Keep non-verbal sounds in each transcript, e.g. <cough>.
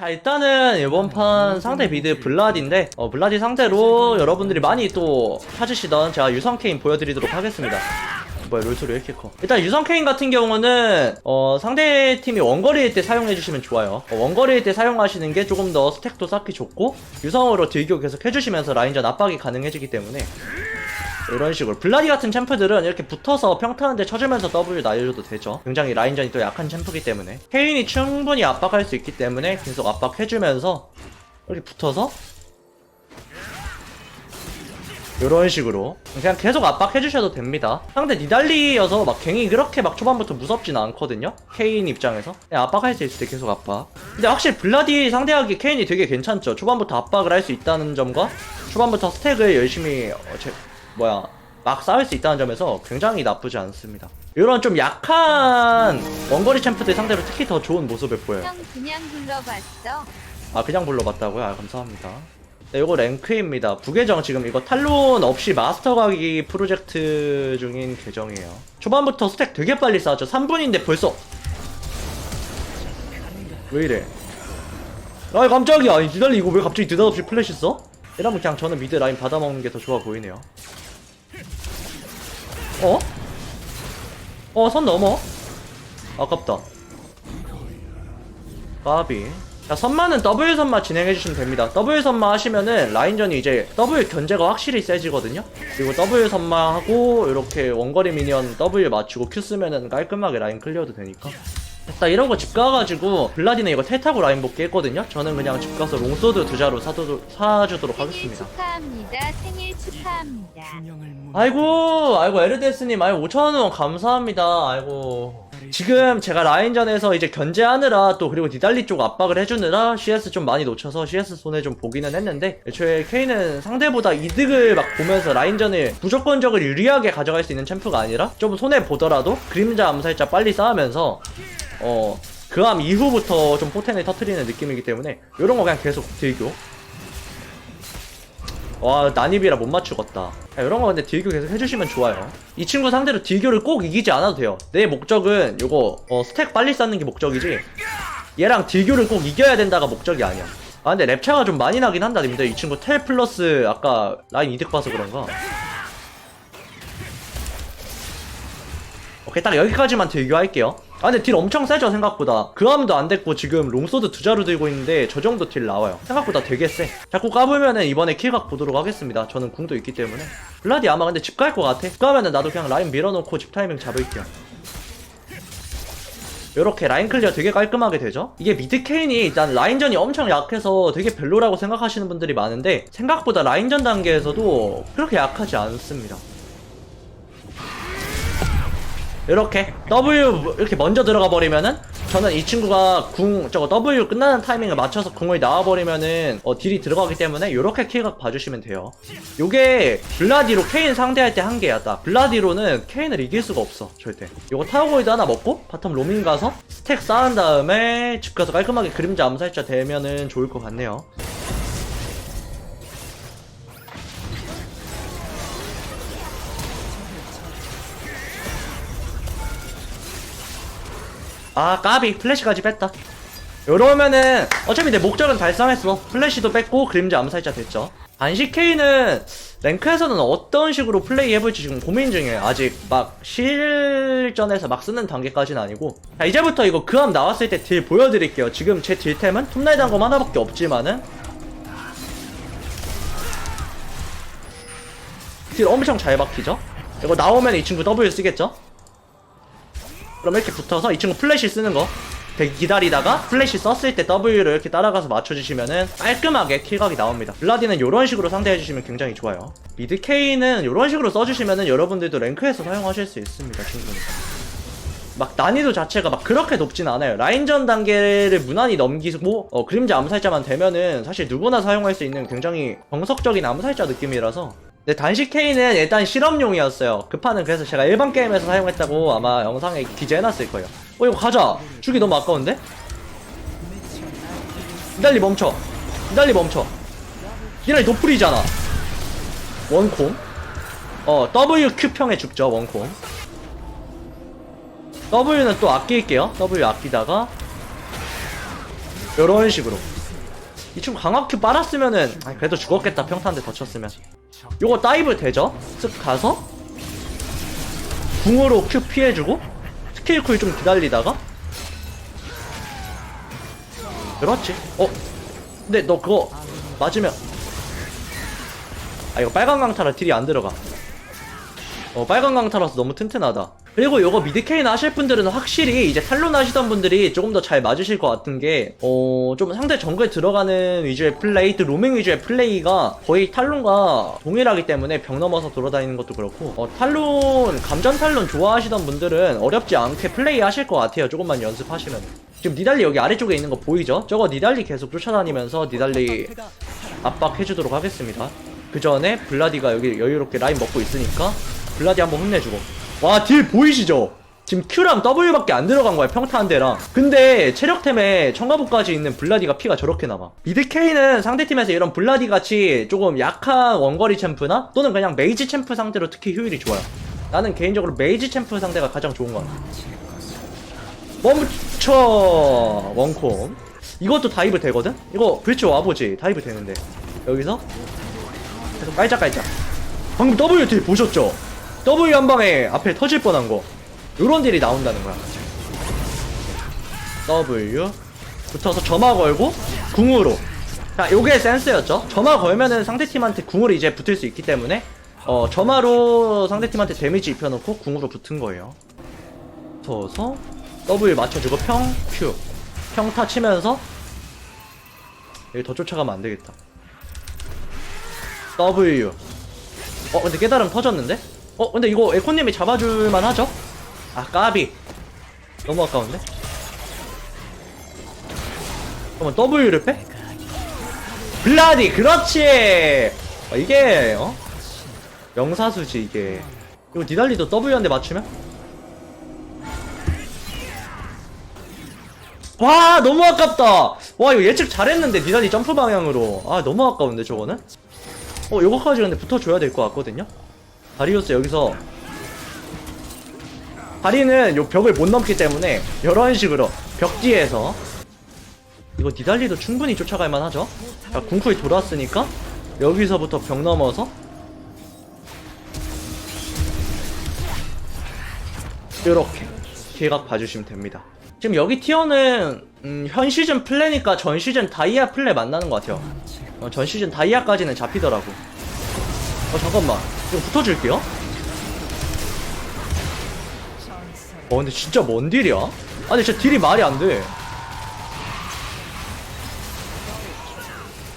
자 일단은 이번 판 상대 미드 블라디인데 어, 블라디 상대로 여러분들이 많이 또 찾으시던 제가 유성 케인 보여드리도록 하겠습니다. 뭐야 롤소리 왜 이렇게 커? 일단 유성 케인 같은 경우는 어, 상대 팀이 원거리일 때 사용해주시면 좋아요. 어, 원거리일 때 사용하시는 게 조금 더 스택도 쌓기 좋고 유성으로 딜교 계속 해주시면서 라인전 압박이 가능해지기 때문에 이런 식으로. 블라디 같은 챔프들은 이렇게 붙어서 평타한데 쳐주면서 W 날려줘도 되죠. 굉장히 라인전이 또 약한 챔프기 때문에. 케인이 충분히 압박할 수 있기 때문에 계속 압박해주면서 이렇게 붙어서 이런 식으로 그냥 계속 압박해주셔도 됩니다. 상대 니달리여서 막 갱이 그렇게 막 초반부터 무섭진 않거든요. 케인 입장에서. 그냥 압박할 수 있을 때 계속 압박. 근데 확실히 블라디 상대하기 케인이 되게 괜찮죠. 초반부터 압박을 할 수 있다는 점과 초반부터 스택을 열심히 어, 제, 뭐야 막 쌓을 수 있다는 점에서 굉장히 나쁘지 않습니다. 이런 좀 약한 원거리 챔프들 상대로 특히 더 좋은 모습을 보여요. 형 그냥 불러봤어. 아 그냥 불러봤다고요? 아 감사합니다. 네 이거 랭크입니다. 부계정 지금 이거 탈론 없이 마스터 가기 프로젝트 중인 계정이에요. 초반부터 스택 되게 빨리 쌓았죠. 3분인데 벌써. 왜 이래? 아 깜짝이야. 니달리 이거 왜 갑자기 느닷없이 플래시 써? 이러면 그냥 저는 미드 라인 받아먹는 게 더 좋아 보이네요 어? 어 선 넘어? 아깝다. 까비. 자 선마는 W 선마 진행해주시면 됩니다. W 선마 하시면은 라인전이 이제 W 견제가 확실히 세지거든요. 그리고 W 선마 하고 이렇게 원거리 미니언 W 맞추고 Q 쓰면은 깔끔하게 라인 클리어도 되니까 됐다 이러고 집 가가지고 블라디는 이거 텔 타고 라인 복귀 했거든요 저는 그냥 집 가서 롱소드 두 자루 사도, 사주도록 생일 하겠습니다 축하합니다. 생일 축하합니다. 아이고 아이고 에르데스님 아이고 5천원 감사합니다 아이고 지금 제가 라인전에서 이제 견제하느라 또 그리고 니달리 쪽 압박을 해주느라 CS 좀 많이 놓쳐서 CS 손에 좀 보기는 했는데 애초에 K는 상대보다 이득을 막 보면서 라인전을 무조건적으로 유리하게 가져갈 수 있는 챔프가 아니라 좀 손해 보더라도 그림자 암살자 빨리 쌓으면서 어 그암 이후부터 좀 포텐을 터트리는 느낌이기 때문에 이런 거 그냥 계속 들교. 와 난입이라 못 맞추겠다. 야, 이런 거 근데 딜교 계속 해주시면 좋아요. 이 친구 상대로 딜교를 꼭 이기지 않아도 돼요. 내 목적은 요거 어, 스택 빨리 쌓는 게 목적이지. 얘랑 딜교를 꼭 이겨야 된다가 목적이 아니야. 아 근데 랩차가 좀 많이 나긴 한다 님들. 이 친구 텔 플러스 아까 라인 이득 봐서 그런가 오케이 딱 여기까지만 딜교할게요 아 근데 딜 엄청 세죠 생각보다. 그함도 안 됐고 지금 롱소드 두 자루 들고 있는데 저 정도 딜 나와요. 생각보다 되게 세 자꾸 까불면은 이번에 킬각 보도록 하겠습니다. 저는 궁도 있기 때문에. 블라디 아마 근데 집 갈 것 같아. 집 가면은 나도 그냥 라인 밀어놓고 집 타이밍 잡을게요. 요렇게 라인 클리어 되게 깔끔하게 되죠? 이게 미드 케인이 일단 라인전이 엄청 약해서 되게 별로라고 생각하시는 분들이 많은데 생각보다 라인전 단계에서도 그렇게 약하지 않습니다 이렇게 W 이렇게 먼저 들어가 버리면은 저는 이 친구가 궁 저거 W 끝나는 타이밍을 맞춰서 궁을 나와 버리면은 어, 딜이 들어가기 때문에 이렇게 킬각 봐주시면 돼요. 요게 블라디로 케인 상대할 때 한계야 딱. 블라디로는 케인을 이길 수가 없어 절대. 요거 타워골드 하나 먹고 바텀 로밍 가서 스택 쌓은 다음에 집 가서 깔끔하게 그림자 암살자 되면은 좋을 것 같네요. 아 까비. 플래시까지 뺐다. 이러면은 어차피 내 목적은 달성했어. 플래시도 뺐고 그림자 암살자 됐죠. 반시 K는 랭크에서는 어떤 식으로 플레이 해볼지 지금 고민 중이에요. 아직 막 실전에서 막 쓰는 단계까지는 아니고. 자 이제부터 이거 그함 나왔을 때 딜 보여드릴게요. 지금 제 딜템은 톱날 단검 하나밖에 없지만은. 딜 엄청 잘 박히죠? 이거 나오면 이 친구 W 쓰겠죠 그럼 이렇게 붙어서 이 친구 플래시 쓰는 거 되게 기다리다가 플래시 썼을 때 W를 이렇게 따라가서 맞춰주시면은 깔끔하게 킬각이 나옵니다. 블라디는 이런 식으로 상대해주시면 굉장히 좋아요. 미드 K는 이런 식으로 써주시면은 여러분들도 랭크에서 사용하실 수 있습니다. 충분히. 막 난이도 자체가 막 그렇게 높진 않아요. 라인전 단계를 무난히 넘기고 어, 그림자 암살자만 되면은 사실 누구나 사용할 수 있는 굉장히 정석적인 암살자 느낌이라서 근데 단식 K는 일단 실험용이었어요. 그 판은 그래서 제가 일반 게임에서 사용했다고 아마 영상에 기재해놨을 거예요. 어 이거 가자. 주기 너무 아까운데? 니달리 멈춰. 니달리 멈춰. 니달리 노플이잖아. 원콤. 어 WQ평에 죽죠 원콤. W는 또 아낄게요. W 아끼다가 이런 식으로 이 친구 강화큐 빨았으면은 그래도 죽었겠다 평타한테 더 쳤으면 요거 다이브 되죠? 쓱 가서? 궁으로 큐 피해주고? 스킬 쿨 좀 기다리다가? 그렇지. 어? 근데 너 그거 맞으면 아 이거 빨간 강타라 딜이 안 들어가. 어 빨간 강타라서 너무 튼튼하다 그리고 요거 미드케인 하실 분들은 확실히 이제 탈론 하시던 분들이 조금 더 잘 맞으실 것 같은 게, 어, 좀 상대 정글에 들어가는 위주의 플레이, 또 로밍 위주의 플레이가 거의 탈론과 동일하기 때문에 벽 넘어서 돌아다니는 것도 그렇고, 어, 탈론, 감전 탈론 좋아하시던 분들은 어렵지 않게 플레이 하실 것 같아요. 조금만 연습하시면. 지금 니달리 여기 아래쪽에 있는 거 보이죠? 저거 니달리 계속 쫓아다니면서 니달리 압박해주도록 하겠습니다. 그 전에 블라디가 여기 여유롭게 라인 먹고 있으니까 블라디 한번 혼내주고. 와, 딜 보이시죠? 지금 Q랑 W밖에 안 들어간 거야, 평타 한 대랑. 근데 체력템에 청가부까지 있는 블라디가 피가 저렇게 남아. 미드케이는 상대팀에서 이런 블라디 같이 조금 약한 원거리 챔프나 또는 그냥 메이지 챔프 상대로 특히 효율이 좋아요. 나는 개인적으로 메이지 챔프 상대가 가장 좋은 것 같아. 멈춰! 원콤. 이것도 다이브 되거든? 이거 브리치 와보지. 다이브 되는데. 여기서 깔짝깔짝. 방금 W 딜 보셨죠? W 한 방에 앞에 터질 뻔한 거. 요런 딜이 나온다는 거야. W 붙어서 점화 걸고 궁으로. 자, 요게 센스였죠? 점화 걸면은 상대팀한테 궁으로 이제 붙을 수 있기 때문에 어, 점화로 상대팀한테 데미지 입혀놓고 궁으로 붙은 거예요. 붙어서 W 맞춰주고 평, Q. 평타 치면서 여기 더 쫓아가면 안 되겠다. W. 어, 근데 깨달음 터졌는데? 어, 근데 이거 에코님이 잡아줄만 하죠? 아, 까비. 너무 아까운데? 그러면 W를 빼? 블라디, 그렇지! 어, 이게, 어? 명사수지, 이게. 이거 니달리도 W한테 맞추면? 와, 너무 아깝다! 와, 이거 예측 잘했는데, 니달리 점프 방향으로. 아, 너무 아까운데, 저거는? 어, 요거까지 근데 붙어줘야 될 것 같거든요? 다리우스 여기서 다리는 요 벽을 못 넘기 때문에 이런 식으로 벽 뒤에서 이거 니달리도 충분히 쫓아갈 만 하죠? 자, 궁쿠이 돌았으니까 여기서부터 벽 넘어서 이렇게 기각 봐주시면 됩니다. 지금 여기 티어는 음, 현 시즌 플레니까 전 시즌 다이아 플레 만나는 것 같아요. 어, 전 시즌 다이아까지는 잡히더라고. 어 잠깐만 이거 붙어줄게요. 어 근데 진짜 뭔 딜이야? 아니 진짜 딜이 말이 안 돼.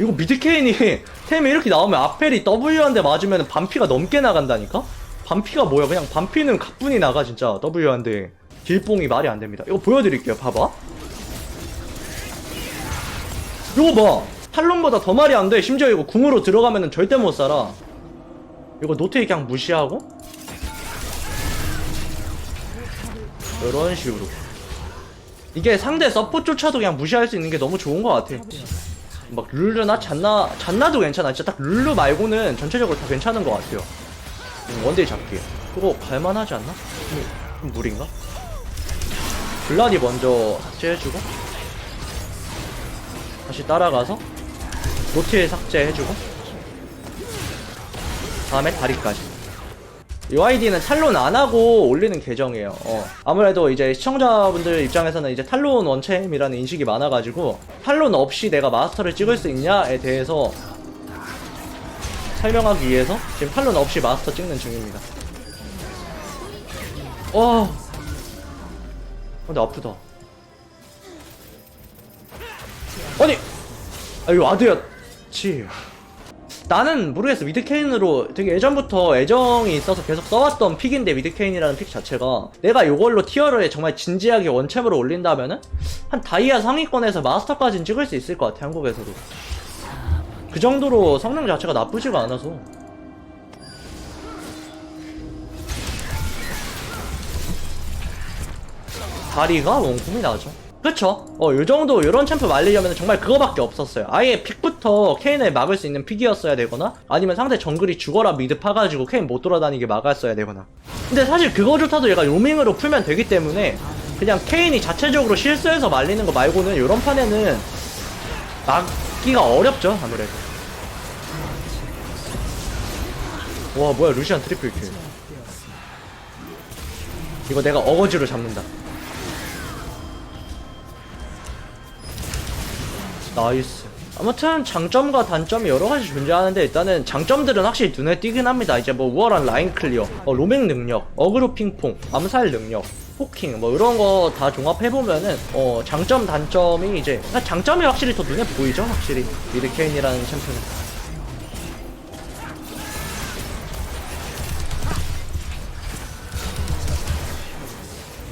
이거 미드케인이 <laughs> 템이 이렇게 나오면 아펠이 W한테 맞으면 반피가 넘게 나간다니까? 반피가 뭐야? 그냥 반피는 가뿐히 나가 진짜. W한테 딜뽕이 말이 안 됩니다. 이거 보여드릴게요 봐봐. 이거 봐. 탈론보다 더 말이 안돼. 심지어 이거 궁으로 들어가면 절대 못 살아 이거 노트 그냥 무시하고? 이런 식으로. 이게 상대 서포트조차도 그냥 무시할 수 있는 게 너무 좋은 것 같아. 막 룰루나 잔나 잔나도 괜찮아. 진짜 딱 룰루 말고는 전체적으로 다 괜찮은 것 같아요. 음, 원데이 잡기. 그거 갈만하지 않나? 좀, 좀 무리인가? 블라디 먼저 삭제해주고. 다시 따라가서 노트에 삭제해주고 다음에 다리까지. 이 아이디는 탈론 안 하고 올리는 계정이에요. 어. 아무래도 이제 시청자분들 입장에서는 이제 탈론 원챔이라는 인식이 많아가지고 탈론 없이 내가 마스터를 찍을 수 있냐에 대해서 설명하기 위해서 지금 탈론 없이 마스터 찍는 중입니다. 와. 근데 아프다. 아니, 아 이거 와드였지. 나는 모르겠어. 미드케인으로 되게 예전부터 애정이 있어서 계속 써왔던 픽인데 미드케인이라는 픽 자체가 내가 요걸로 티어를 정말 진지하게 원챔으로 올린다면은 한 다이아 상위권에서 마스터까지는 찍을 수 있을 것 같아 한국에서도. 그 정도로 성능 자체가 나쁘지가 않아서. 다리가 원콤이 나죠 그쵸? 어, 요 정도, 요런 챔프 말리려면 정말 그거밖에 없었어요. 아예 픽부터 케인을 막을 수 있는 픽이었어야 되거나, 아니면 상대 정글이 죽어라 미드 파가지고 케인 못 돌아다니게 막았어야 되거나. 근데 사실 그거조차도 얘가 요밍으로 풀면 되기 때문에, 그냥 케인이 자체적으로 실수해서 말리는 거 말고는 요런 판에는 막기가 어렵죠 아무래도 와 뭐야 루시안 트리플 킬 이거 내가 어거지로 잡는다 나이스 아무튼 장점과 단점이 여러 가지 존재하는데 일단은 장점들은 확실히 눈에 띄긴 합니다. 이제 뭐 우월한 라인 클리어, 어, 로밍 능력, 어그로 핑퐁, 암살 능력, 포킹 뭐 이런 거 다 종합해 보면은 어 장점 단점이 이제 그러니까 장점이 확실히 더 눈에 보이죠 확실히 미드 케인이라는 챔피언은.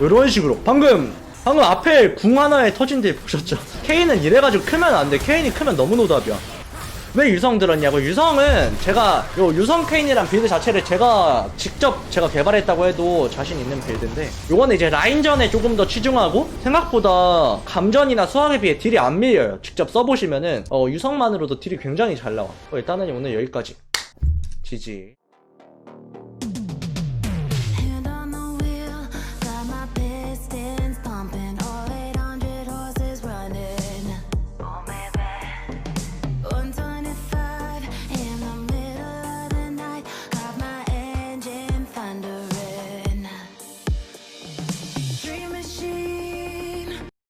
이런 식으로 방금 방금 앞에 궁 하나에 터진 데 보셨죠? <laughs> 케인은 이래가지고 크면 안 돼. 케인이 크면 너무 노답이야. 왜 유성 들었냐고? 유성은 제가 요 유성 케인이란 빌드 자체를 제가 직접 제가 개발했다고 해도 자신 있는 빌드인데 요거는 이제 라인전에 조금 더 치중하고 생각보다 감전이나 수학에 비해 딜이 안 밀려요. 직접 써보시면은 어, 유성만으로도 딜이 굉장히 잘 나와. 어, 일단은 오늘 여기까지. 지지.